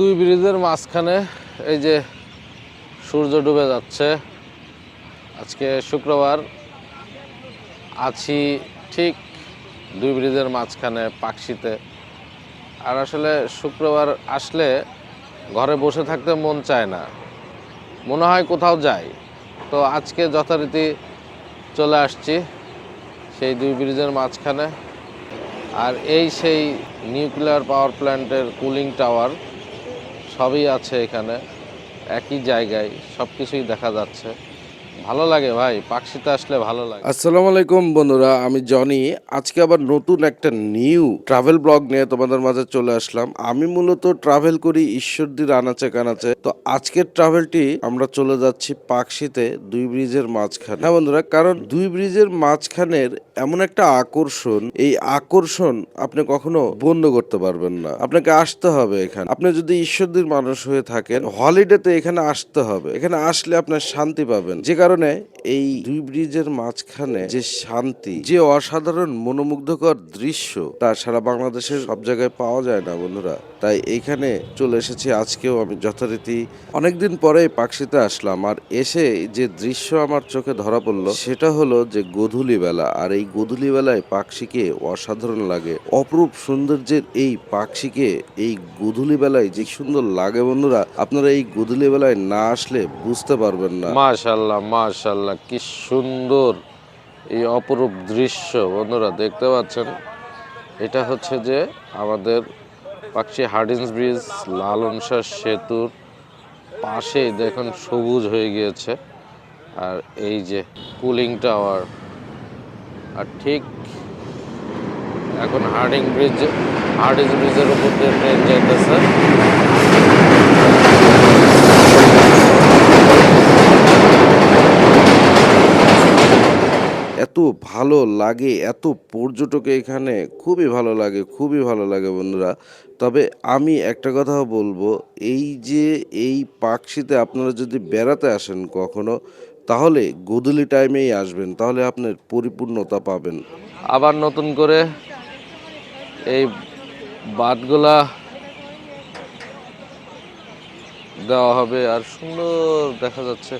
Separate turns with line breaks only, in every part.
দুই ব্রিজের মাঝখানে এই যে সূর্য ডুবে যাচ্ছে। আজকে শুক্রবার আছি ঠিক দুই ব্রিজের মাঝখানে পাকশিতে। আর আসলে শুক্রবার আসলে ঘরে বসে থাকতে মন চায় না। মনে হয় কোথাও যাই। তো আজকে যথারীতি চলে আসছি সেই দুই ব্রিজের মাঝখানে। আর এই সেই নিউক্লিয়ার পাওয়ার প্ল্যান্টের কুলিং টাওয়ার সবই আছে এখানে, একই জায়গায় সব কিছুই দেখা যাচ্ছে। ভালো লাগে ভাই পাকশিতে আসলে ভালো লাগে।
আসসালামু আলাইকুম বন্ধুরা, আমি জনি। আজকে আবার নতুন একটা নিউ ট্রাভেল ব্লগ নিয়ে তোমাদের মাঝে চলে আসলাম। আমি মূলত ট্রাভেল করি ঈশ্বরদীর আনাচে কানাচে। তো আজকের ট্রাভেলটি আমরা চলে যাচ্ছি পাকশিতে দুই ব্রিজের মাঝখানে। হ্যাঁ বন্ধুরা, কারণ দুই ব্রিজের মাঝখানের এমন একটা আকর্ষণ, এই আকর্ষণ আপনি কখনো বন্ধ করতে পারবেন না। আপনাকে আসতে হবে এখানে। আপনি যদি ঈশ্বরদীর মানুষ হয়ে থাকেন, হলিডেতে এখানে আসতে হবে। এখানে আসলে আপনার শান্তি পাবেন। যে কারণে এই দুই ব্রিজের মাঝখানে যে শান্তি, যে অসাধারণ মনোমুগ্ধকর দৃশ্য, তা সারা বাংলাদেশের সব জায়গায় পাওয়া যায় না বন্ধুরা। তাই এইখানে চলে এসেছি। আজকেও আমি যথারীতি অনেকদিন পরে পাকশিতে আসলাম আর এসে যে দৃশ্য আমার চোখে ধরা পড়ল, সেটা হলো যে গোধূলি বেলা। আর এই গোধূলি বেলায় পাকশিকে অসাধারণ লাগে। অপরূপ সৌন্দর্যের এই পাকশিকে, এই গোধূলি বেলায় যে সুন্দর লাগে বন্ধুরা, আপনারা এই গোধূলি বেলায় না আসলে বুঝতে পারবেন না।
মাশাল্লাহ মাশাল্লাহ। কি সুন্দর এই অপরূপ দৃশ্য বন্ধুরা, দেখতে পাচ্ছেন? এটা হচ্ছে যে আমাদের পাকশি হার্ডিন্স ব্রিজ, লালন শাহ সেতুর পাশেই দেখুন সবুজ হয়ে গিয়েছে। আর এই যে কুলিং টাওয়ার, আর ঠিক এখন হার্ডিং ব্রিজ হার্ডিং ব্রিজের উপর দিয়ে ট্রেন যাইতেছে।
এত ভালো লাগে, এত পর্যটক এখানে খুবই ভালো লাগে, খুবই ভালো লাগে বন্ধুরা। তবে আমি একটা কথা বলব, এই যে এই পাকশিতে আপনারা যদি বেড়াতে আসেন কখনো, তাহলে গোধূলি টাইমেই আসবেন, তাহলে আপনার পরিপূর্ণতা পাবেন।
আবার নতুন করে এই বাতগুলা দেওয়া হবে, আর সুন্দর দেখা যাচ্ছে,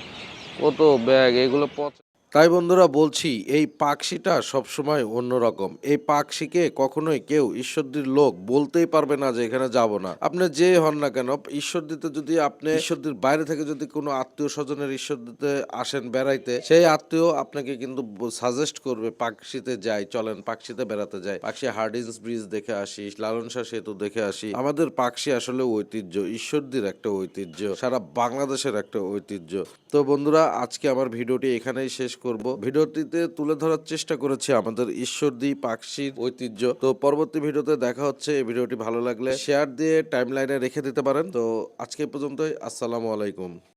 কত ব্যাগ, এগুলো পচ
তাই বন্ধুরা বলছি, এই পাকশিটা সবসময় অন্যরকম। এই পাকশিকে কখনোই কেউ ঈশ্বরদীর লোক বলতেই পারবে না যে এখানে যাব না। আপনি যে হন না কেন, ঈশ্বরদীতে যদি আপনি, ঈশ্বরদীর বাইরে থেকে যদি কোনো আত্মীয় স্বজনের ঈশ্বরদীতে আসেন বেড়াইতে, সেই আত্মীয় আপনাকে কিন্তু সাজেস্ট করবে, পাকশিতে যাই, চলেন পাকশিতে বেড়াতে যাই। পাকশি হার্ডিন্স ব্রিজ দেখে আসি, লালন শাহ সেতু দেখে আসি। আমাদের পাকশি আসলে ঐতিহ্য, ঈশ্বরদীর একটা ঐতিহ্য, সারা বাংলাদেশের একটা ঐতিহ্য। তো বন্ধুরা, আজকে আমার ভিডিওটি এখানেই শেষ করব। ভিডিওটিতে তুলে ধরার চেষ্টা করেছি আমাদের ঈশ্বরদী পাকশির ঐতিহ্য। তো পরবর্তী ভিডিওতে দেখা হচ্ছে। এই ভিডিওটি ভালো লাগলে শেয়ার দিয়ে টাইম লাইনে রেখে দিতে পারেন। তো আজকে পর্যন্তই। আসসালামু আলাইকুম।